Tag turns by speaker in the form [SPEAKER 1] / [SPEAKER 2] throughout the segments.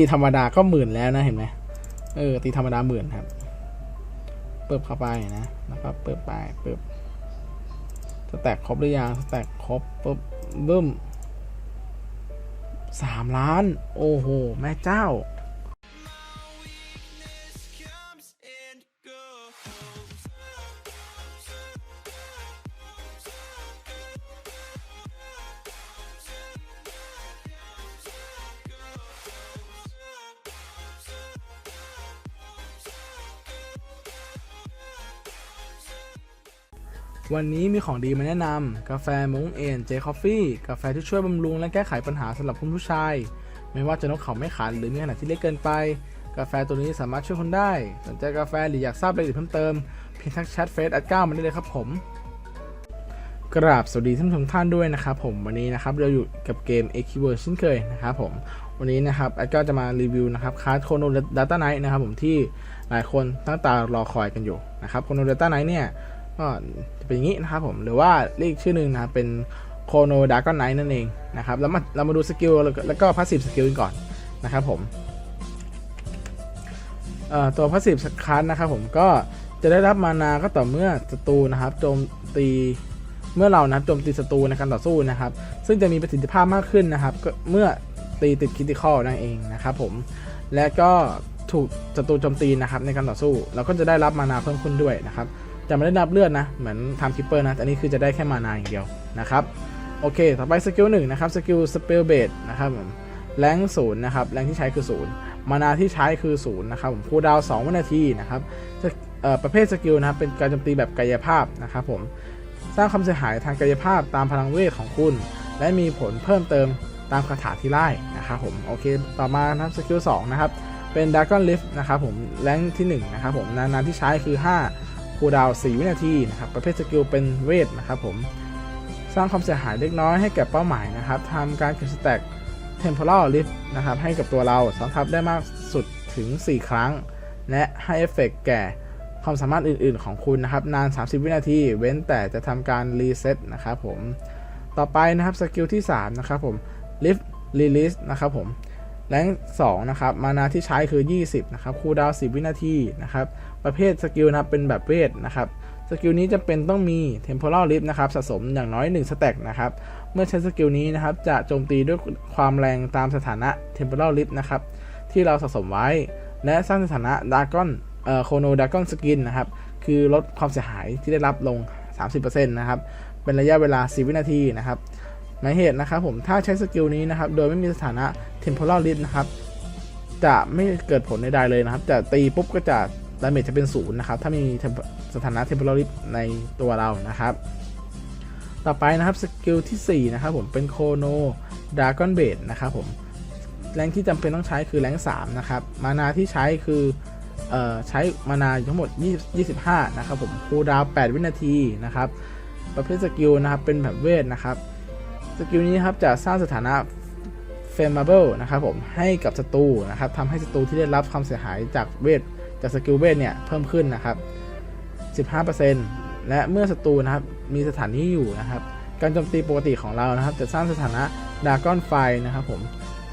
[SPEAKER 1] ตีธรรมดาก็หมื่นแล้วนะเห็นไหมเออตีธรรมดาหมื่นครับ เปิบเข้าไปนะแล้วก็เปิบไปเปิบสแต็กครบหรือยังสแต็กครบปุ๊บบึ้มสามล้าน โอ้โห แม่เจ้า วันนี้มีของดีมาแนะนำกาแฟมงเอ็นเจคอฟฟี่กาแฟที่ช่วยบำรุงและแก้ไขปัญหาสำหรับคุณผู้ชาย ไม่ว่าจะนกเขาไม่ขันหรือมีขนาดที่เล็กเกินไป กาแฟตัวนี้สามารถช่วยคุณได้ สนใจกาแฟหรืออยากทราบรายละเอียดเพิ่มเติมเพียงทักแชทเฟซแอดก้ามาได้เลยครับผม กราบสวัสดีท่านผู้ชมท่านด้วยนะครับผมวันนี้นะครับเราอยู่กับเกม x k e y w o r d เช่นเคยนะครับผมวันนี้นะครับแอดก็จะมารีวิวนะครับคาร์ดโคโนดัตต้าไนท์นะครับผมที่หลายคนตั้งตารอคอยกันอยู่นะครับโคโนดัตต้าไนท์เนี่ย ก็จะเป็นอย่างนี้นะครับผมหรือว่าเรียกชื่อหนึ่งนะครับเป็นโคโนดากอนไนท์นั่นเองนะครับแล้วมาเรามาดูสกิลแล้วก็พาสซีฟสกิลกันก่อนนะครับผมตัวพาสซีฟคาร์ดนะครับผมก็จะได้รับมานาก็ต่อเมื่อศัตรูนะครับโจมตีเมื่อเรานะครับโจมตีศัตรูในการต่อสู้นะครับ ซึ่งจะมีประสิทธิภาพมากขึ้นนะครับก็เมื่อตีติดคิติคอลนั่นเองนะครับผมและก็ถูกศัตรูโจมตีนะครับในการต่อสู้ เราก็จะได้รับมานาเพิ่มขึ้นด้วยนะครับ จะไม่ได้นับเลือดนะ เหมือนทำคิปเปอร์นะ แต่อันนี้คือจะได้แค่มานาอย่างเดียวนะครับ โอเค ต่อไปสกิลหนึ่งนะครับ สกิลสเปลเบดนะครับผมแรงศูนย์นะครับ แรงที่ใช้คือศูนย์มานาที่ใช้คือศูนย์นะครับผมคูดาวสองวินาทีนะครับจะประเภทสกิลนะครับ เป็นการโจมตีแบบกายภาพนะครับผม สร้างความเสียหายทางกายภาพตามพลังเวทของคุณ และมีผลเพิ่มเติมตามคาถาที่ไล่นะครับผม โอเค ต่อมานะครับสกิล2นะครับ เป็นด r a ก o n Lift นะครับผม แรงที่1นะครับผม นานๆที่ใช้คือ 5 คูลดาวน์4วินาทีนะครับประเภทสกิลเป็นเวทนะครับผมสร้างความเสียหายเล็กน้อยให้แก่เป้าหมายนะครับทำการเก็บสแต็ก Temporal Lift นะครับให้กับตัวเราสังทับได้มากสุดถึง 4 ครั้ง และให้เอฟเฟกต์แก่ความสามารถอื่นๆของคุณนะครับนาน 30 วินาที เว้นแต่จะทำการรีเซ็ตนะครับผมต่อไปนะครับสกิลที่ 3 นะครับผม lift release นะครับผมแรง2นะครับมานาที่ใช้คือ 20 นะครับคูดาว 10 วินาทีนะครับ ประเภทสกิลนะครับเป็นแบบเวทนะครับสกิลนี้จะเป็นต้องมี temporal lift นะครับสะสมอย่างน้อย1สแต็กนะครับเมื่อใช้สกิลนี้นะครับจะโจมตีด้วยความแรงตามสถานะ temporal lift นะครับที่เราสะสมไว้ และสร้างสถานะดากอนเอ่อโคโนดากอนสกินนะครับคือลดความเสียหายที่ได้รับลง 30%นะครับเป็นระยะเวลา 10 วินาทีนะครับหมายเหตุนะครับผมถ้าใช้สกิลนี้นะครับโดยไม่มีสถานะ temporal lift นะครับจะไม่เกิดผลใดๆเลยนะครับ จะตีปุ๊บก็จะ ดาเมจจะเป็นศูนย์นะครับ ถ้ามีสถานะ temporal lift ในตัวเรานะครับ ต่อไปนะครับสกิลที่ 4 นะครับผมเป็นโคโนดากอนเบดนะครับผมแรงที่จำเป็นต้องใช้คือแรง3นะครับ มานาที่ใช้คือออใช้มานาทั้งหมด 20 25 นะครับผมคูลดาว 8 วินาทีนะครับ ประเภทสกิลนะครับเป็นแบบเวทนะครับ สกิลนี้ครับจะสร้างสถานะ f a m a b l e นะครับผมให้กับศัตรูนะครับทำให้ศัตรูที่ได้รับความเสียหายจากเวท จากสกิลเวทเนี่ยเพิ่มขึ้นนะครับ15%และเมื่อศัตรูนะครับมีสถานีอยู่นะครับ การโจมตีปกติของเรานะครับ จะสร้างสถานะดากอนไฟนะครับผม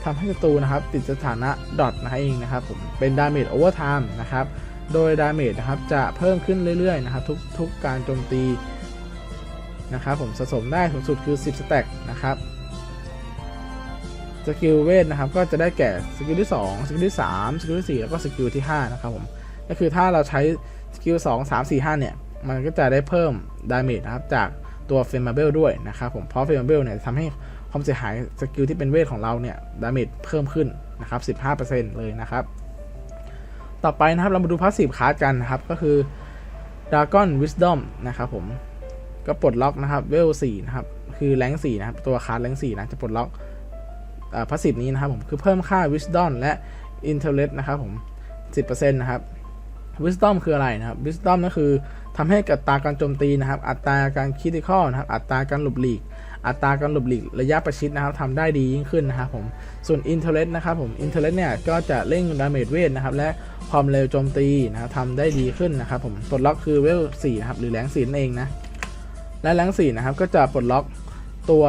[SPEAKER 1] ทำให้ศัตรูนะครับติดสถานะดอทนะเองนะครับผมเป็นดาเมจโอเวอร์ไทม์นะครับโดยดาเมจนะครับจะเพิ่มขึ้นเรื่อยๆนะครับทุกทุกการโจมตีนะครับผมสะสมได้สูงสุดคือ 10สแต็กนะครับสกิลเวทนะครับก็จะได้แก่สกิลที่ 2 สกิลที่ 3 สกิลที่ 4 แล้วก็สกิลที่ 5 นะครับผม ก็คือถ้าเราใช้สกิล2 3 4 5เนี่ย มันก็จะได้เพิ่มดาเมจนะครับ จากตัวเฟมเบลด้วยนะครับผม เพราะเฟมเบลเนี่ยทำให้ความเสียหายสกิลที่เป็นเวทของเราเนี่ยดาเมจเพิ่มขึ้นนะครับ 15%เลยนะครับ ต่อไปนะครับเรามาดูพาสซีฟคาร์ดกันนะครับ ก็คือ Dragon Wisdom นะครับผม ก็ปลดล็อกนะครับเวล4นะครับ คือแรง4นะครับ ตัวคาร์ดแรง4นะจะปลดล็อกพาสซีฟนี้นะครับผม คือเพิ่มค่า Wisdom และ Intellect นะครับผม 10%นะครับ Wisdom คืออะไรนะครับ Wisdom ก็คือทำให้อัตราการโจมตีนะครับ อัตราการคิด i คอนะครับ อัตราการหลบหลีก อัตราการหลบหลีกระยะประชิดนะครับทำได้ดียิ่งขึ้นนะครับผม ส่วน Intellect นะครับผม Intellect เนี่ยก็จะเร่งดาเมจเวทนะครับ และความเร็วโจมตีนะครับทำได้ดีขึ้นนะครับผมปลดล็อกคือเวล4นะครับ หรือแรงสีนั่นเองนะ และแรง4นะครับก็จะปลดล็อกตัว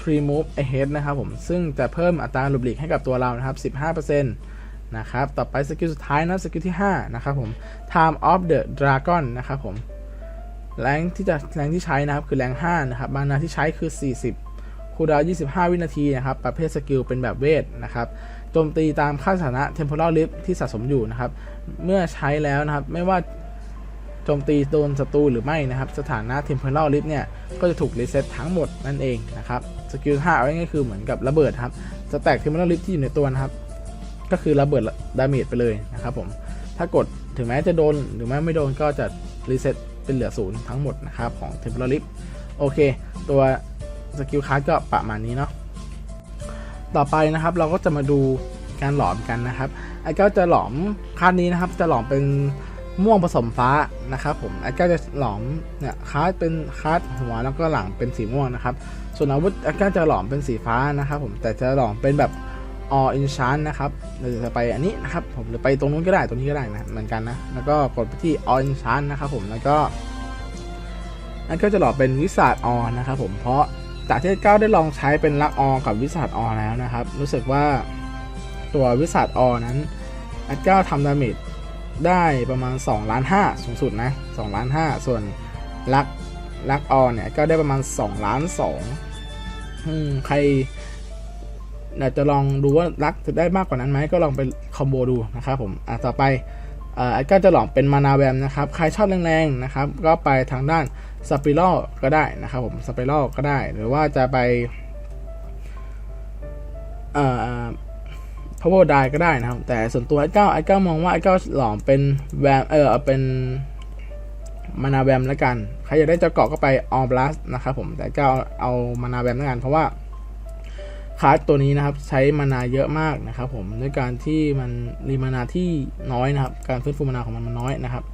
[SPEAKER 1] Tree Move Ahead นะครับผม ซึ่งจะเพิ่มอัตราหลบหลีกให้กับตัวเรานะครับ 15% นะครับ ต่อไปสกิลสุดท้ายนะสกิลที่ 5 นะครับผม Time of the Dragon นะครับผม แรงที่จะแรงที่ใช้นะครับคือแรง 5 นะครับมานาที่ใช้คือ 40คูดาว 25 วินาทีนะครับ ประเภทสกิลเป็นแบบเวทนะครับโจมตีตามค่าสถานะ Temporal Lift ที่สะสมอยู่นะครับ เมื่อใช้แล้วนะครับไม่ว่าโจมตีโดนศัตรูหรือไม่นะครับ สถานะ Temporal Lift เนี่ย ก็จะถูกรีเซ็ตทั้งหมดนั่นเองนะครับ สกิล5เอาง่ายๆคือเหมือนกับระเบิดครับ สแต็ก Temporal Lift ที่อยู่ในตัวนะครับ ก็คือระเบิดดาเมจไปเลยนะครับผม ถ้ากดถึงแม้จะโดนหรือแม้ไม่โดนก็จะรีเซ็ตเป็นเหลือศูนย์ทั้งหมดนะครับของ Temporal Lift โอเค ตัวสกิลคาร์ดก็ประมาณนี้เนาะ ต่อไปนะครับเราก็จะมาดูการหลอมกันนะครับ ไอ้เก้าจะหลอมคาร์นี้นะครับ จะหลอมเป็นม่วงผสมฟ้านะครับผม ไอ้เก้าจะหลอมเนี่ยคาร์ดเป็นคาร์ดหัวแล้วก็หลังเป็นสีม่วงนะครับ ส่วนอาวุธไอ้เก้าจะหลอมเป็นสีฟ้านะครับผม แต่จะหลอมเป็นแบบ all enchant นะครับเราจะไปอันนี้นะครับผมหรือไปตรงนู้นก็ได้ตรงนี้ก็ได้นะเหมือนกันนะแล้วก็กดไปที่ all enchant นะครับผมแล้วก็อันก็จะหลอมเป็นวิสาดออนะครับผมเพราะจากที่เก้าได้ลองใช้เป็นลักออกับวิสาดออแล้วนะครับ รู้สึกว่าตัววิสาดออนั้นอันก้าทำดาเมจได้ประมาณ2ล้าน5สูงสุดนะ2ล้าน5ส่วนลักลักออเนี่ยก็ได้ประมาณ2ล้าน2อืมใคร อยากจะลองดูว่าลักจะได้มากกว่านั้นไหมก็ลองไปคอมโบดูนะครับผมอะต่อไปอ่อไอ้ก็จะหลอมเป็นมานาแวมนะครับใครชอบแรงๆนะครับก็ไปทางด้านสปิรัลก็ได้นะครับผมสปิรัลก็ได้ หรือว่าจะไปเอ่อพาวเวอร์ไดก็ได้นะครับ แต่ส่วนตัวไอ้เก้าไอ้เก้ามองว่าไอ้เก้าหลอมเป็นแวมเออเอาเป็นมานาแวมแล้วกัน ใครอยากได้เจะเกาะก็ไปออบลัสนะครับผมแต่เก้าเอามานาแวมแล้วกันเพราะว่า คาร์ดตัวนี้นะครับใช้มานาเยอะมากนะครับผมด้วยการที่มันรีมานาที่น้อยนะครับ การฟื้นฟูมานาของมันมันน้อยนะครับ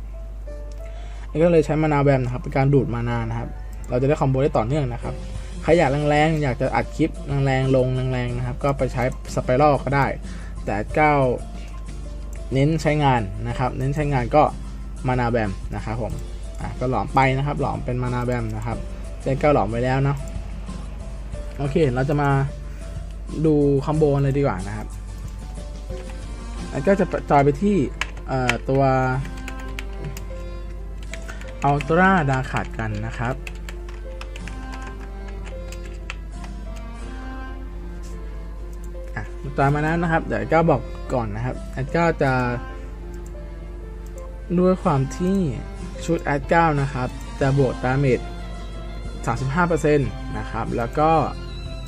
[SPEAKER 1] ก็เลยใช้มานาแวมนะครับเป็นการดูดมานานะครับ เราจะได้คอมโบได้ต่อเนื่องนะครับใครอยากแรงๆอยากจะอัดคลิปแรงๆลงแรงๆนะครับ ก็ไปใช้สไปรัลก็ได้ แต่ก้าเน้นใช้งานนะครับ เน้นใช้งานก็มานาแวมนะครับผมอะก็หลอมไปนะครับ หลอมเป็นมานาแวมนะครับเจ้าก้าหลอมไปแล้วเนาะโอเคเราจะมา ดูคอมโบเลยดีกว่านะครับแล้วก็จะจอยไปที่ตัวอัลตร้าดาขาดกันนะครับอะตามมาแล้วนะครับ เดี๋ยวแอดก้าบอกก่อนนะครับแอดก้าจะ ด้วยความที่ชุดแอดก้านะครับ จะบวกดาเมจ35%นะครับ แล้วก็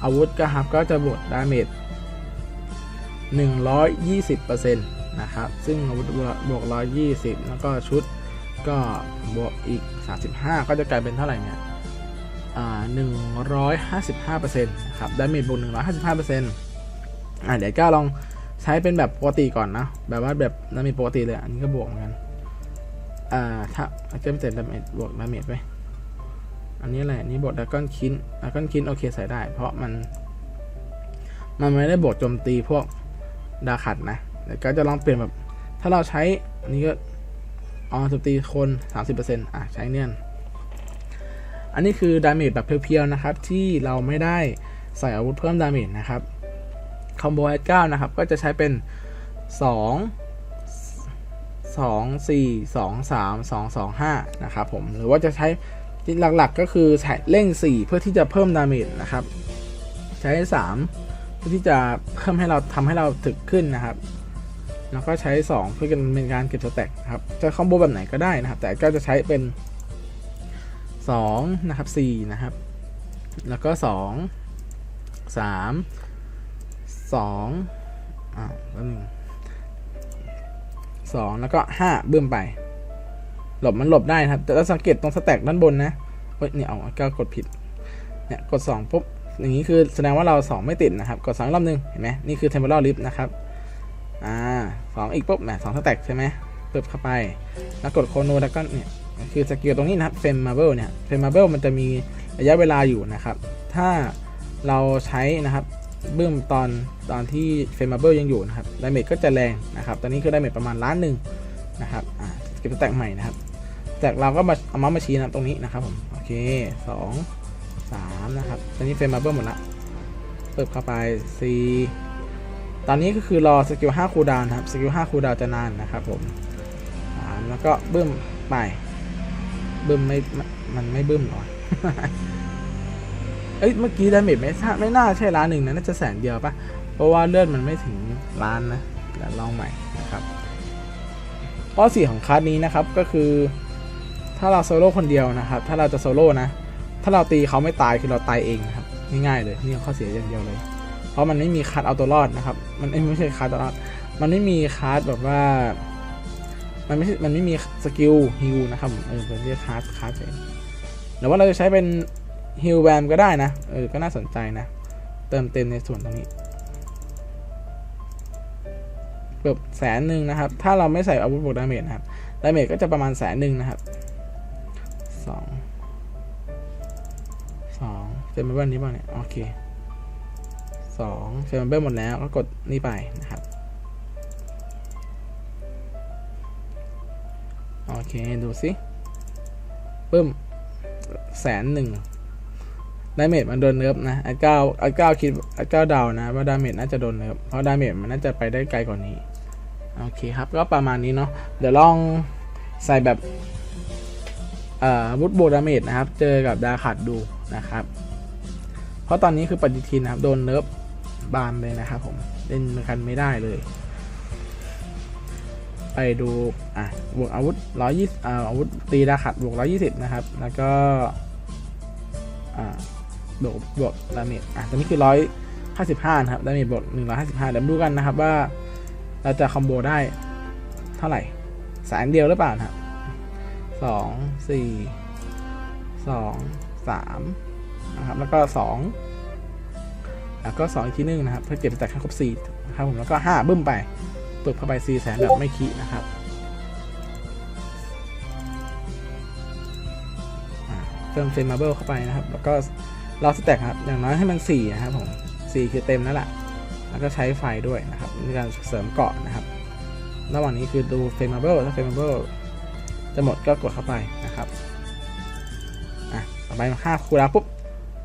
[SPEAKER 1] อาวุธก็ครับก็จะบวกดาเมจ120%นะครับ ซึ่งอาวุธบวก 120 แล้วก็ชุดก็บวกอีก 35 ก็จะกลายเป็นเท่าไหร่เนี่ยอ่า155%นะครับดาเมจบวก155%อ่าเดี๋ยวก้าลองใช้เป็นแบบปกติก่อนนะ แบบว่าแบบดาเมจปกติเลย อันนี้ก็บวกเหมือนกัน อ่า ถ้าเกมเสร็จดาเมจบวกดาเมจไป อันนี้แหละนี่บวกดาก้อนคินดาก้อนคินโอเคใส่ได้ เพราะมัน มันไม่ได้บวกโจมตีพวกดาขัดนะเดี๋ยวก็จะลองเปลี่ยนแบบ ถ้าเราใช้ อันนี้ก็ออโจมตีคน 30%อะใช้เนียนอันนี้คือดาเมจแบบเพียวๆนะครับ ที่เราไม่ได้ใส่อาวุธเพิ่มดาเมจนะครับคอมโบแอดเก้านะครับ ก็จะใช้เป็น 2 2 4 2 3 2 2 5 นะครับผม หรือว่าจะใช้ หลักๆก็คือใช้เร่ง 4 เพื่อที่จะเพิ่มดาเมจนะครับ ใช้ 3 เพื่อที่จะเพิ่มให้เราทำให้เราถึกขึ้นนะครับ แล้วก็ใช้ 2 เพื่อเป็นการเก็บสแต็กครับจะคอมโบแบบไหนก็ได้นะครับ แต่ก็จะใช้เป็น2นะครับ4นะครับ แล้วก็ 2 3 2อ่าแล้วหนึ่งสองแล้วก็5บึ้มไป หลบมันหลบได้นะครับ แต่เราสังเกตตรงสแต็กด้านบนนะเฮ้ยเนี่ยเอาก็กดผิด เนี่ยกด 2 ปุ๊บ อย่างนี้คือแสดงว่าเรา 2 ไม่ติดนะครับ กด 2 รอบหนึง เห็นไหมนี่คือ temporal lift นะครับ อ่าสองอีกปุ๊บแหมสองสแต็กใช่ไหมเปึ๊บเข้าไป แล้วกดโคโนแล้วก็เนี่ย คือสกิลตรงนี้นะครับเฟมมาเบิลเนี่ยเฟมมาเบิลมันจะมีระยะเวลาอยู่นะครับ ถ้าเราใช้นะครับบึ้มตอนตอนที่เฟมมาเบิลยังอยู่นะครับ ดาเมจก็จะแรงนะครับ ตอนนี้คือดาเมจประมาณล้านหนึ่งนะครับ อ่า ก็บสแต็กใหม่นะครับสแต็กเราก็มาเอามามาชี้นะตรงนี้นะครับผมโอเคสองสามนะครับตอนนี้เฟรมมาเบลหมดละเปิดเข้าไป C ตอนนี้ก็คือรอสกิล5คูดาวนะครับสกิล5คูดาวจะนานนะครับผมอ่าแล้วก็เบึ้มไปเบึ้มไม่มันไม่เบึ้มหรอเอ้ยเมื่อกี้ดาเมจไม่าไม่น่าใช่ล้านหนึ่งนะน่าจะแสนเดียวปะเพราะว่าเลือดมันไม่ถึงล้านนะเดี๋ยวลองใหม่ ข้อเสียของคลาสนี้นะครับก็คือ ถ้าเราโซโล่คนเดียวนะครับ ถ้าเราจะโซโล่นะ ถ้าเราตีเขาไม่ตายคือเราตายเองนะครับง่ายๆเลยนี่ข้อเสียอย่างเดียวเลย เพราะมันไม่มีคัดเอาตัวรอดนะครับ มันไม่ใช่คัดตัวรอด มันไม่มีคัดแบบว่า มันไม่ใช่มันไม่มีสกิลฮิลนะครับเออเป็นเรียกคัดคัดเองหรือว่าเราจะใช้เป็นฮิลแวมก็ได้นะเออก็น่าสนใจนะ เติมเต็มในส่วนตรงนี้ เกือบแสนหนึ่งนะครับ ถ้าเราไม่ใส่อาวุธบวกดาเมจนะครับ ดาเมจก็จะประมาณแสนหนึ่งนะครับสองสองเต็มไปบ้านนี้บ้างเนี่ยโอเคสองเฟรมเบอร์หมดแล้วก็กดนี่ไปนะครับ โอเค ดูสิปึ้มแสนหนึ่งดาเมจมันโดนเนิร์ฟนะไอ้เก้าไอ้เก้าคิดไอ้เก้าเดานะ ว่าดาเมจน่าจะโดนเนิร์ฟเพราะดาเมจมันน่าจะไปได้ไกลกว่านี้ โอเคครับก็ประมาณนี้เนาะเดี๋ยวลองใส่แบบเอ่ออาวุธโบดาเมจนะครับ เจอกับดาขัดดูนะครับ เพราะตอนนี้คือปฏิทินนะครับ โดนเนิร์ฟบานเลยนะครับผม เล่นกันไม่ได้เลย ไปดูอะบวกอาวุธร้อยยี่อ่าอาวุธตีดาขัดบวกร้อยยี่สิบนะครับ แล้วก็อ่าบวกบวกดาเมจอะตอนนี้คือร้อยห้าสิบห้านะครับดาเมจบวกหนึ่งร้อยห้าสิบห้าเดี๋ยวดูกันนะครับว่า เราจะคอมโบได้เท่าไหร่แสนเดียวหรือเปล่านะครับสองสี่สองสามนะครับ แล้วก็สองแล้วก็สองอีกทีหนึงนะครับเพื่อเก็บจากครบสี่นะครับผมแล้วก็ห้าบึ้มไปเปิดเข้าไป4แสนแบบไม่คิดนะครับเติมเฟรมมาเบิลเข้าไปนะครับ แล้วก็เราสแต็กครับ อย่างน้อยให้มัน4นะครับผม4คือเต็มนั่นแหละ แล้วก็ใช้ไฟด้วยนะครับในการเสริมเกาะนะครับ ระหว่างนี้คือดูเฟรมมาเบิลถ้าเฟรมมาเบิลจะหมดก็กดเข้าไปนะครับอะต่อไปห้าคูลดาปุ๊บ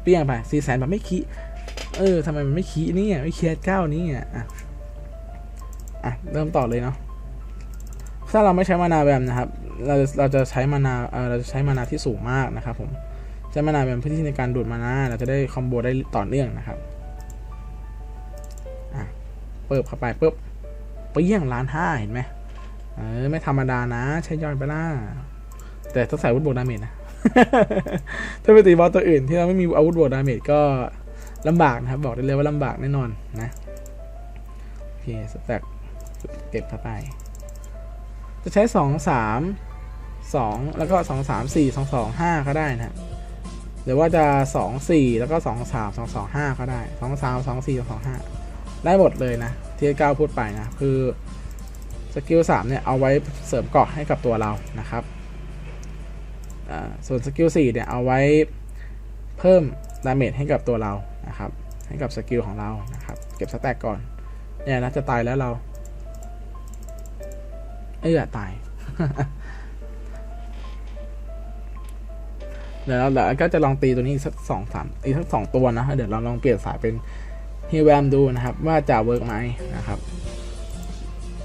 [SPEAKER 1] เปี้ยงไป4แสนแบบไม่คิเออทำไมมันไม่คินี่ไม่เคสเก้านี่อะอะเริ่มต่อเลยเนาะถ้าเราไม่ใช้มานาแวมนะครับ เราจะเราจะใช้มานาเออเราจะใช้มานาที่สูงมากนะครับผมใช้มานาแวมเพื่อที่ในการดูดมานาเราจะได้คอมโบได้ต่อเนื่องนะครับ เปิดเข้าไปปุ๊บเปี้ยงล้านห้าเห็นไหมเออไม่ธรรมดานะ ใช้ย่อยไปล่าแต่ต้องใส่อาวุธบวกดาเมจนะถ้าไปตีบอสตัวอื่นที่เราไม่มีอาวุธบวกดาเมจก็ลำบากนะครับ บอกได้เลยว่าลำบากแน่นอนนะโอเคสแต็กเก็บเข้าไป จะใช้สองสามสองแล้วก็สองสามสี่สองสองห้าก็ได้นะหรือว่าจะสองสี่แล้วก็สองสามสองสองห้าก็ได้สองสามสองสี่สองสองห้า ได้หมดเลยนะที่ก้าวพูดไปนะคือสกิลสามเนี่ยเอาไว้เสริมเกราะให้กับตัวเรานะครับส่วนสกิลสี่เนี่ยเอาไว้เพิ่มดาเมจให้กับตัวเรานะครับให้กับสกิลของเรานะครับเก็บสแต็กก่อนเนี่ยนะจะตายแล้วเราเอ้ยอตายเดี๋ยวเราก็จะลองตีตัวนี้อีกสักสองสามอีกสักสองตัวนะเดี๋ยวเราลองเปลี่ยนสายเป็น ฮิวแวมดูนะครับว่าจะเวิร์กไหมนะครับ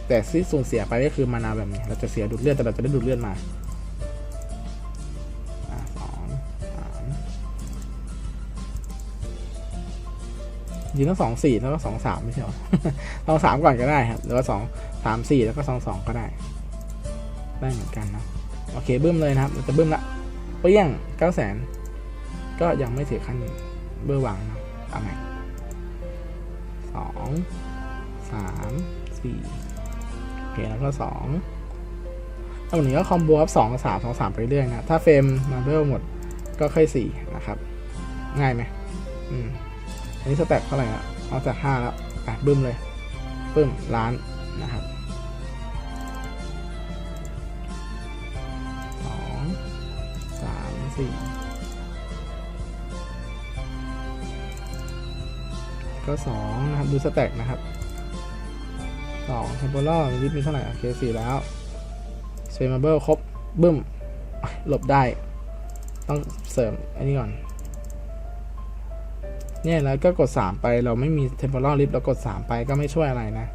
[SPEAKER 1] แต่ที่สูญเสียไปก็คือมานาแบบนี้ เราจะเสียดูดเลือดแต่เราจะได้ดูดเลือดมาสองสามยิงทั้งสองสี่แล้วก็สองสามไม่ใช่หรอสองสามก่อนก็ได้ครับหรือว่าสองสามสี่แล้วก็สองสองก็ได้ ได้เหมือนกันนะโอเคบึ้มเลยนะครับ เราจะบึ้มละเปรี้ยงเก้าแสนก็ยังไม่ถึงขั้นเบอร์หวังนะเอาใหม่ สองสามสี่โอเคแล้วก็สองถ้าวันนี้ก็คอมโบครับสองสามสองสามไปเรื่อยนะ ถ้าเฟรมมาเบลหมดก็ค่อยสี่นะครับ ง่ายไหมอืมอันนี้สแต็กเท่าไหร่ละเอาจากห้าแล้วอะบึ้มเลยบึ้มล้านนะครับสองสามสี่ ก็สองนะครับ ดูสแต็กนะครับสองเทมโพลาร์ลิฟมีเท่าไหร่โอเคสี่แล้วเซมาเบิลครบ บึ้ม หลบได้ ต้องเสริม อันนี้ก่อน เนี่ยแล้วก็กด 3 ไปเราไม่มี temporal lift เรากด 3 ไปก็ไม่ช่วยอะไรนะ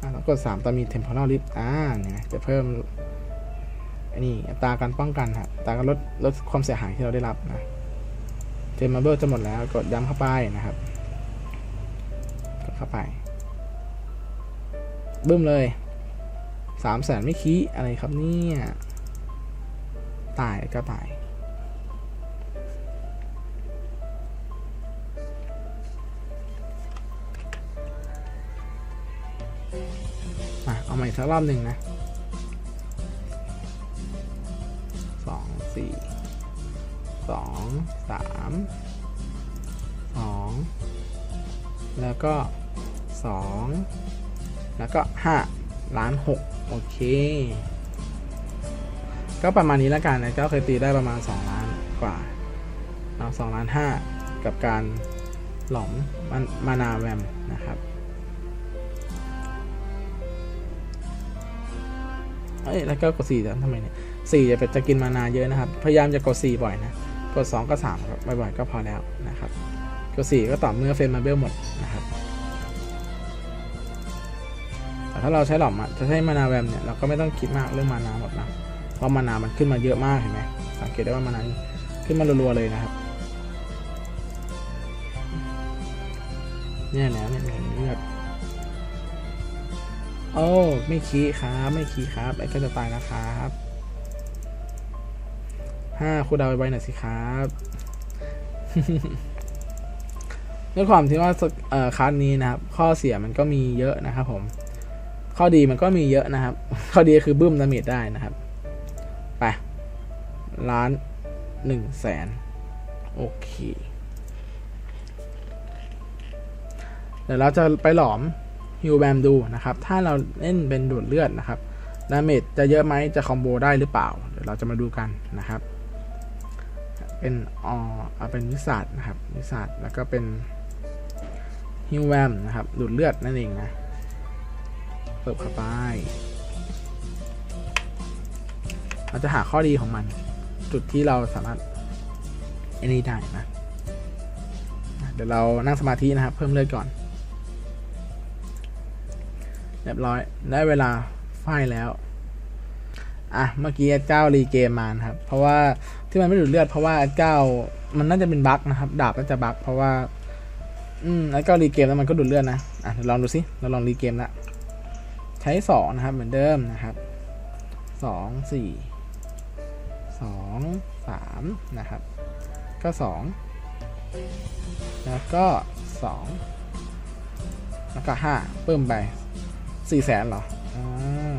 [SPEAKER 1] อะเรากด 3 ตอนมี temporal lift อ่าเนี่ยจะเพิ่มอันนี้อัตราการป้องกันครับอัตราการลดลดความเสียหายที่เราได้รับนะเทมเบอร์จะหมดแล้วกดย้ำเข้าไปนะครับ กดเข้าไปบึ้มเลยสามแสนไม่คีอะไรครับเนี่ยตายก็ตายอะเอาใหม่สักรอบหนึ่งนะสองสี่สองสาม แล้วก็สองแล้วก็ห้าล้านหกโอเค ก็ประมาณนี้แล้วกันนะก็เคยตีได้ประมาณ 2 ล้านกว่าเนาสองล้านห้ากับการหลอมมันมานาแวมนะครับเอ้ยแล้วก็กด4แล้วทำไมเนี่ย4จะเป็นจะกินมานาเยอะนะครับ พยายามจะกด4บ่อยนะ กด 2 ก็3ครับบ่อยๆก็พอแล้วนะครับ กด4ก็ต่อเมื่อเฟรมมาเบลหมดนะครับแต่ถ้าเราใช้หลอมอะจะใช้มานาแวมเนี่ยเราก็ไม่ต้องคิดมากเรื่องมานาหมดนะเพราะมานามันขึ้นมาเยอะมากเห็นไหมสังเกตได้ว่ามานาขึ้นมารัวๆเลยนะครับเนี่ยแล้วเนี่ยเห็นเลือดโอ้ไม่คีครับไม่คีครับไอ้ก็จะตายนะครับห้าคูดาวไว้หน่อยสิครับ ด้วยความที่ว่าเอ่อคัสนี้นะครับ ข้อเสียมันก็มีเยอะนะครับผม ข้อดีมันก็มีเยอะนะครับ ข้อดีคือบึ้มดาเมจได้นะครับ ไปล้านหนึ่งแสนโอเค เดี๋ยวเราจะไปหลอมฮิวแบมดูนะครับ ถ้าเราเล่นเป็นดูดเลือดนะครับดาเมจจะเยอะไหมจะคอมโบได้หรือเปล่า เดี๋ยวเราจะมาดูกันนะครับ เป็นอเอาเป็นวิสัทนะครับวิสัทแล้วก็เป็น ฮิวแวมนะครับดูดเลือดนั่นเองนะ เปิดเข้าไป เราจะหาข้อดีของมัน จุดที่เราสามารถไอ้นี่ได้นะ เดี๋ยวเรานั่งสมาธินะครับ เพิ่มเลือดก่อน เรียบร้อยได้เวลาไฟแล้ว อะ เมื่อกี้เก้ารีเกมมานครับ เพราะว่าที่มันไม่ดูดเลือดเพราะว่าเก้ามันน่าจะเป็นบั๊กนะครับ ดาบน่าจะบั๊กเพราะว่า อืมแอดเก้ารีเกมแล้วมันก็ดูดเลือดนะอะเดี๋ยวลองดูสิเราลองรีเกมละใช้สองนะครับเหมือนเดิมนะครับสองสี่สองสามนะครับ ก็สองแล้วก็สองแล้วก็ห้าเพิ่มไปสี่แสนเหรออ่า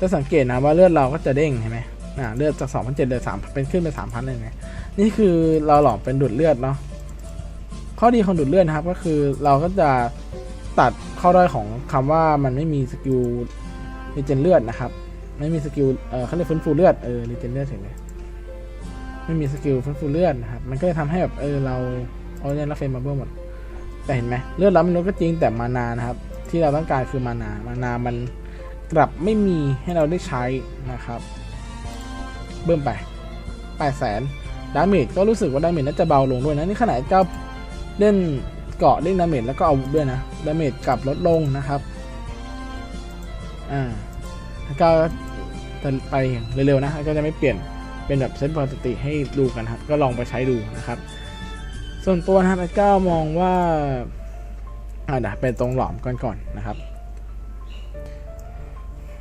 [SPEAKER 1] จะสังเกตนะว่าเลือดเราก็จะเด้งเห็นไหมอ่าเลือดจากสองพันเจ็ดเหลือสามเป็นขึ้นเป็นสามพันเลยนะ นี่คือเราหลอมเป็นดูดเลือดเนาะข้อดีของดูดเลือดนะครับ ก็คือเราก็จะตัดข้อด้อยของคำว่ามันไม่มีสกิลรีเจนเลือดนะครับ ไม่มีสกิลเออเขาเรียกฟื้นฟูเลือดเออรีเจนเลือดเห็นไหมไม่มีสกิลฟื้นฟูเลือดนะครับ มันก็จะทำให้แบบเออเราเอาเนี่ยรับเฟรมมาเบิ้ลหมด แต่เห็นไหมเลือดเราไม่ลดก็จริงแต่มานานะครับ ที่เราต้องการคือมานา มานามันกลับไม่มีให้เราได้ใช้นะครับ เบิ่มไปแปดแสน ดาเมจก็รู้สึกว่าดาเมจน่าจะเบาลงด้วยนะนี่ขนาดเจ้าเล่นเกาะเล่นดาเมจแล้วก็อาวุธด้วยนะดาเมจกลับลดลงนะครับอ่าแล้วก็จะไปเร็วๆนะก็จะไม่เปลี่ยนเป็นแบบเซตปกติให้ดูกันครับก็ลองไปใช้ดูนะครับ ส่วนตัวนะครับไอ้ก้ามองว่าอ่าเดี๋ยวเป็นตรงหลอมก่อนก่อนนะครับ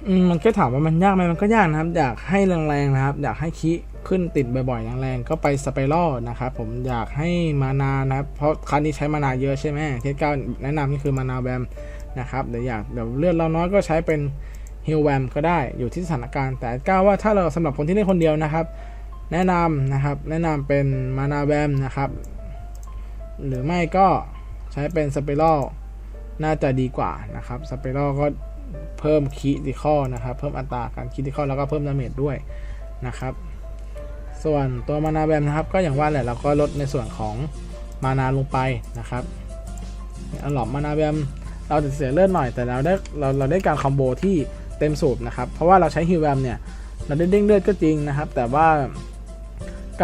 [SPEAKER 1] อืมมันก็ถามว่ามันยากไหมมันก็ยากนะครับ อยากให้แรงๆนะครับ อยากให้คิ ขึ้นติดบ่อยๆแรงๆก็ไปสไปรัลนะครับผมอยากให้มานานะครับเพราะครั้งนี้ใช้มานาเยอะใช่ไหมเทสเก้าแนะนำนี่คือมานาแวมนะครับเดี๋ยวอยากเดี๋ยวเลือดเราน้อยก็ใช้เป็นฮิลแวมก็ได้อยู่ที่สถานการณ์ แต่ก้าวว่าถ้าเราสำหรับคนที่เล่นคนเดียวนะครับ แนะนำนะครับแนะนำเป็นมานาแวมนะครับหรือไม่ก็ใช้เป็นสเปรัลน่าจะดีกว่านะครับสเปรัลก็เพิ่มคีติคอนะครับ เพิ่มอัตราการคีติคอแล้วก็เพิ่มดาเมจด้วยนะครับ ส่วนตัวมานาแบมนะครับ ก็อย่างว่าแหละเราก็ลดในส่วนของมานาลงไปนะครับอาหลอมมานาแบมเราจะเสียเลือดหน่อยแต่เราได้เราเราได้การคอมโบที่เต็มสูบนะครับ เพราะว่าเราใช้ฮิวแวมเนี่ยเราได้เด้งเลือดก็จริงนะครับ แต่ว่า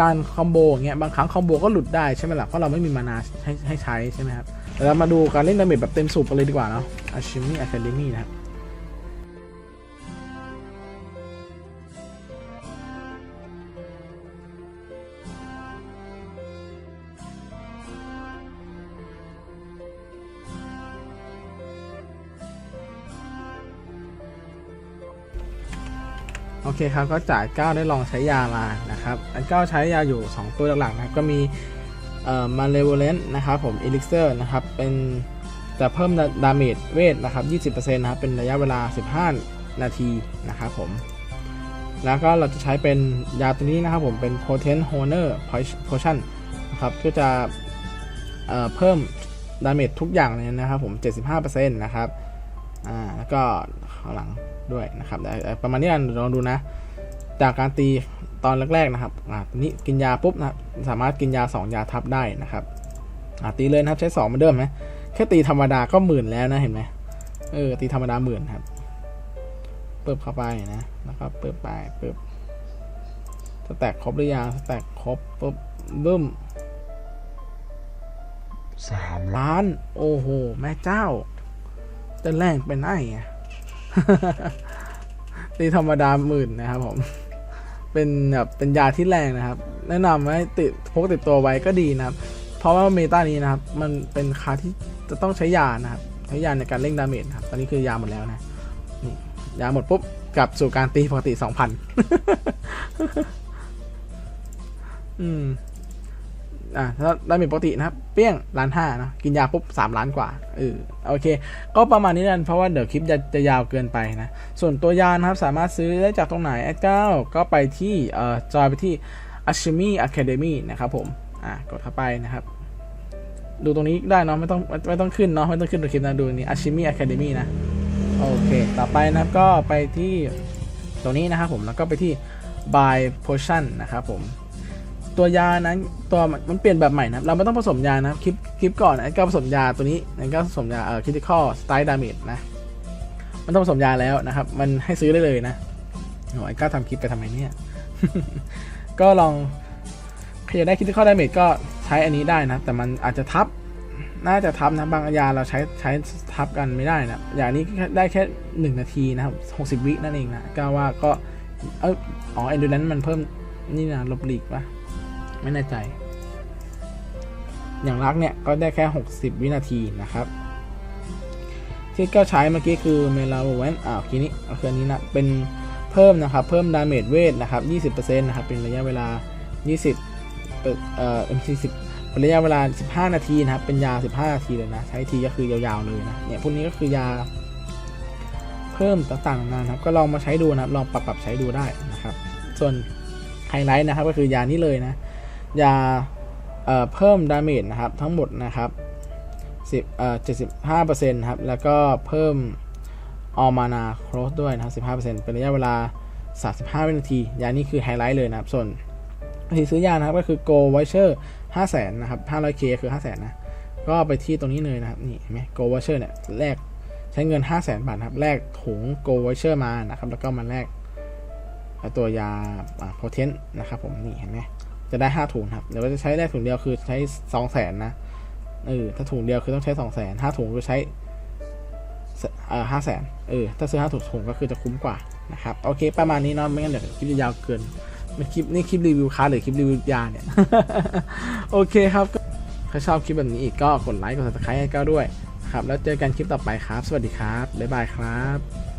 [SPEAKER 1] การคอมโบเงี้ยบางครั้งคอมโบก็หลุดได้ใช่ไหมล่ะเพราะเราไม่มีมานาให้ให้ใช้ใช่ไหมครับเรามาดูการเล่นดาเมจแบบเต็มสูบกันเลยดีกว่าเนาะ Ashimi Academy นะครับ เคครับก็จ่าย9ได้ลองใช้ยามานะครับอัน9ใช้ยาอยู่ 2 ตัวหลักๆนะครับก็มีเอ่อมาเลเวเลนนะครับผมเอลิกเซอร์นะครับเป็นจะเพิ่มดาเมจเวทนะครับ 20%นะครับเป็นระยะเวลา 15 นาทีนะครับผมแล้วก็เราจะใช้เป็นยาตัวนี้นะครับผมเป็น Potent Honor Potion นะครับก็จะเอเพิ่มดาเมจทุกอย่างเลยนะครับผม 75%นะครับอ่าแล้วก็ข้างหลัง ด้วยนะครับแต่แต่ประมาณนี้กันลองดูนะ จากการตีตอนแรกๆนะครับอ่าทีนี้กินยาปุ๊บนะครับสามารถกินยา 2 ยาทับได้นะครับอ่าตีเลยนะครับใช้2เหมือนเดิมไหมแค่ตีธรรมดาก็หมื่นแล้วนะเห็นไหมเออตีธรรมดาหมื่นครับเปิบเข้าไปนะแล้วก็เปิบไปเปิบสแต็กครบหรือยังสแต็กครบปุ๊บบึ้ม
[SPEAKER 2] สาม
[SPEAKER 1] ล้าน โอ้โห แม่เจ้าจะแรงเป็นไอ้อะ ตีธรรมดาหมื่นนะครับผม เป็นแบบเป็นยาที่แรงนะครับ แนะนำให้ติดพกติดตัวไว้ก็ดีนะครับ เพราะว่าเมตานี้นะครับ มันเป็นคาที่จะต้องใช้ยานะครับ ใช้ยาในการเร่งดาเมจนะครับ ตอนนี้คือยาหมดแล้วนะนี่ยาหมดปุ๊บกลับสู่การตีปกติสองพันอืม อ่าถ้าดาเมจปกตินะครับ เปี้ยงล้านห้านะกินยาปุ๊บสามล้านกว่าเออโอเค ก็ประมาณนี้นั่นเพราะว่าเดี๋ยวคลิปจะจะยาวเกินไปนะ ส่วนตัวยานะครับ สามารถซื้อได้จากตรงไหนแอดเก้าก็ไปที่เอ่อจอยไปที่ Ashimi Academy นะครับผมอ่ากดเข้าไปนะครับ ดูตรงนี้ได้เนาะไม่ต้องไม่ไม่ต้องขึ้นเนาะไม่ต้องขึ้นตัวคลิปนะดูนี่ Ashimi Academy นะโอเค ต่อไปนะครับก็ไปที่ตรงนี้นะครับผมแล้วก็ไปที่ buy potion นะครับผม ตัวยานั้นตัวมันเปลี่ยนแบบใหม่นะเราไม่ต้องผสมยานะคลิปคลิปก่อนไอ้ก็ผสมยาตัวนี้นั่นก็ผสมยาเอ่อ critical strike damage นะมันต้องผสมยาแล้วนะครับ มันให้ซื้อได้เลยนะโอ้ยก้าทำคลิปไปทำไมเนี่ย ก็ลองใครอยากได้ critical damage ก็ใช้อันนี้ได้นะแต่มันอาจจะทับน่าจะทับนะบางยาเราใช้ใช้ทับกันไม่ได้นะอย่างนี้ได้แค่ 1 นาทีนะครับ60 วินั่นเองนะก้าว่าก็เอออ๋อ endurance มันเพิ่มนี่นะลบหลีกปะ ไม่แน่ใจ อย่างรักเนี่ยก็ได้แค่ 60 วินาทีนะครับที่ก็ใช้เมื่อกี้คือเมลาเวนอ่าทีนี้ก็คืออันนี้นะ เป็นเพิ่มนะครับ เพิ่มดาเมจเวทนะครับ 20%นะครับ เป็นระยะเวลา 20เอ่อเอ่อ M40 เป็นระยะเวลา 15 นาทีนะครับ เป็นยา 15 นาทีเลยนะ ใช้ทีก็คือยาวๆเลยนะ เนี่ย พวกนี้ก็คือยาเพิ่มต่างๆนานานะครับ ก็ลองมาใช้ดูนะครับ ลองปรับปรับใช้ดูได้นะครับ ส่วนไฮไลท์นะครับ ก็คือยานี้เลยนะ ยาเเพิ่มดาเมจนะครับทั้งหมดนะครับสิบเอ่อเจ็ดสิบห้าเปอร์เซ็นต์ครับ แล้วก็เพิ่มออมานาโครสด้วยนะครับสิบห้าเปอร์เซ็นต์เป็นระยะเวลาสามสิบห้าวินาที ยานี้คือไฮไลท์เลยนะครับ ส่วนวิธีซื้อยานะครับ ก็คือ go voucher ห้าแสนนะครับห้าร้อยเคคือห้าแสนนะ ก็ไปที่ตรงนี้เลยนะครับ นี่เห็นไหม go voucher เนี่ย แลกใช้เงินห้าแสนบาทครับ แลกถุง go voucher มานะครับ แล้วก็มาแลกตัวยาโพเทนนะครับผม นี่เห็นไหม จะได้ห้าถุงครับเดี๋ยวเราจะใช้แรกถุงเดียวคือใช้สองแสนนะเออถ้าถุงเดียวคือต้องใช้สองแสนห้าถุงคือใช้เอ่อห้าแสนเออถ้าซื้อห้าถุงถุงก็คือจะคุ้มกว่านะครับโอเคประมาณนี้เนาะไม่งั้นเดี๋ยวคลิปจะยาวเกินไม่คลิปนี่คลิปรีวิวค้าหรือคลิปรีวิวยาเนี่ยโอเคครับถ้าชอบคลิปแบบนี้อีกก็กดไลค์กด subscribe ให้ก้าวด้วยครับแล้วเจอกันคลิปต่อไปครับ สวัสดีครับบ๊ายบายครับ